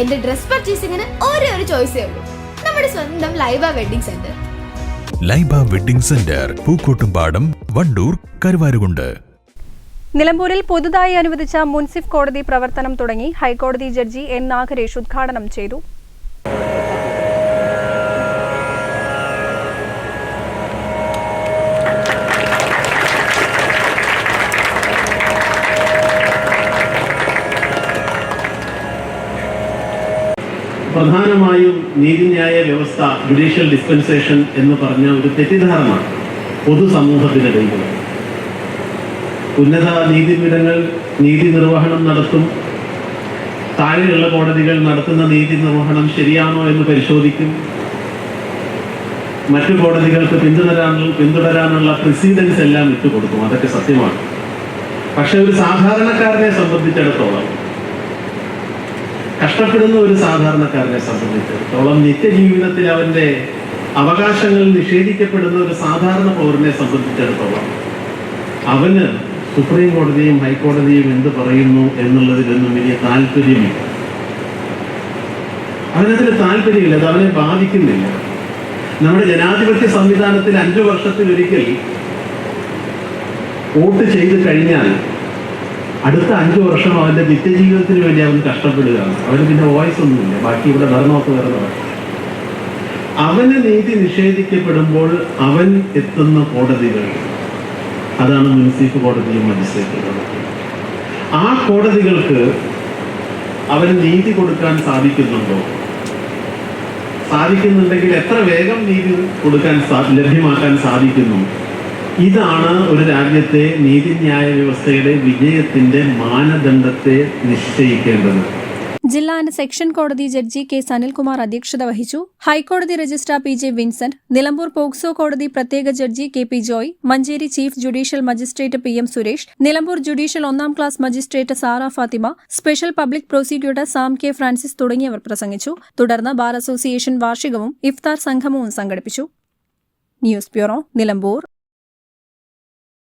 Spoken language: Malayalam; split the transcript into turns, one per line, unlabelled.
എന്റെ ഡ്രസ് പർച്ചേസിംഗിന് ഒരേ ഒരു ചോയ്സേ ഉള്ളൂ. നമ്മുടെ സ്വന്തം Laiba wedding centre.
Laiba wedding centre Pookkottumpadam Wandoor Karuvarakundu.
നിലമ്പൂരിൽ പുതുതായി അനുവദിച്ച മുൻസിഫ് കോടതി പ്രവർത്തനം തുടങ്ങി ഹൈക്കോടതി ജഡ്ജി എൻ നാഗരേഷ് ഉദ്ഘാടനം ചെയ്തു.
പ്രധാനമായും നീതിന്യായ വ്യവസ്ഥ ജുഡീഷ്യൽ ഡിസ്പെൻസേഷൻ എന്ന് പറഞ്ഞ ഒരു തെറ്റിദ്ധാരണ പൊതുസമൂഹത്തിനിടയിൽ ഉന്നത നീതിപീഠങ്ങൾ നീതി നിർവഹണം നടത്തും. താഴെയുള്ള കോടതികൾ നടത്തുന്ന നീതി നിർവഹണം ശരിയാണോ എന്ന് പരിശോധിക്കും. മറ്റു കോടതികൾക്ക് പിന്തുടരാനുള്ള പിന്തുടരാനുള്ള പ്രസിഡൻസ് എല്ലാം വിട്ടുകൊടുക്കും അതൊക്കെ സത്യമാണ്. പക്ഷെ ഒരു സാധാരണക്കാരനെ സംബന്ധിച്ചിടത്തോളം കഷ്ടപ്പെടുന്ന ഒരു സാധാരണക്കാരനെ സംബന്ധിച്ചിടത്തോളം നിത്യജീവിതത്തിൽ അവന്റെ അവകാശങ്ങൾ നിഷേധിക്കപ്പെടുന്ന ഒരു സാധാരണ പൗരനെ സംബന്ധിച്ചിടത്തോളം അവന് സുപ്രീം കോടതിയും ഹൈക്കോടതിയും എന്ത് പറയുന്നു എന്നുള്ളതിലൊന്നും വലിയ താല്പര്യമില്ല. അവനതിന് താല്പര്യമില്ല അത് അവനെ ബാധിക്കുന്നില്ല. നമ്മുടെ ജനാധിപത്യ സംവിധാനത്തിൽ അഞ്ചു വർഷത്തിലൊരിക്കൽ വോട്ട് ചെയ്ത് കഴിഞ്ഞാൽ അടുത്ത അഞ്ചു വർഷം അവന്റെ നിത്യജീവിതത്തിന് വേണ്ടി അവൻ കഷ്ടപ്പെടുകയാണ്. അവന് പിന്നെ വോയിസ് ഒന്നുമില്ല. ബാക്കി ഇവിടെ ഭരണമൊക്കെ വരുന്നതാണ് അവന് നീതി നിഷേധിക്കപ്പെടുമ്പോൾ അവൻ എത്തുന്ന കോടതികൾ. അതാണ് മുനിസിപ്പൽ കോടതിയും മജിസ്ട്രേറ്റ് ആ കോടതികൾക്ക് അവന് നീതി കൊടുക്കാൻ സാധിക്കുന്നുണ്ടോ? സാധിക്കുന്നുണ്ടെങ്കിൽ എത്ര വേഗം നീതി കൊടുക്കാൻ ലഭ്യമാക്കാൻ സാധിക്കുന്നു? ഇതാണ് ഒരു രാജ്യത്തെ നീതിന്യായ വ്യവസ്ഥയുടെ വിജയത്തിന്റെ മാനദണ്ഡത്തെ നിശ്ചയിക്കേണ്ടത്.
ജില്ലാ ആൻഡ് സെക്ഷൻ കോടതി ജഡ്ജി കെ സനിൽകുമാർ അധ്യക്ഷത വഹിച്ചു. ഹൈക്കോടതി registrar P J Vincent Nilambur POCSO കോടതി പ്രത്യേക judge K P Joy Manjeri chief judicial magistrate P M Suresh Nilambur judicial ഒന്നാം class magistrate Sara Fathima special public prosecutor Sam K Francis തുടങ്ങിയവർ പ്രസംഗിച്ചു. തുടർന്ന് ബാർ അസോസിയേഷൻ വാർഷികവും ഇഫ്താർ സംഗമവും സംഘടിപ്പിച്ചു. News bureau Nilambur.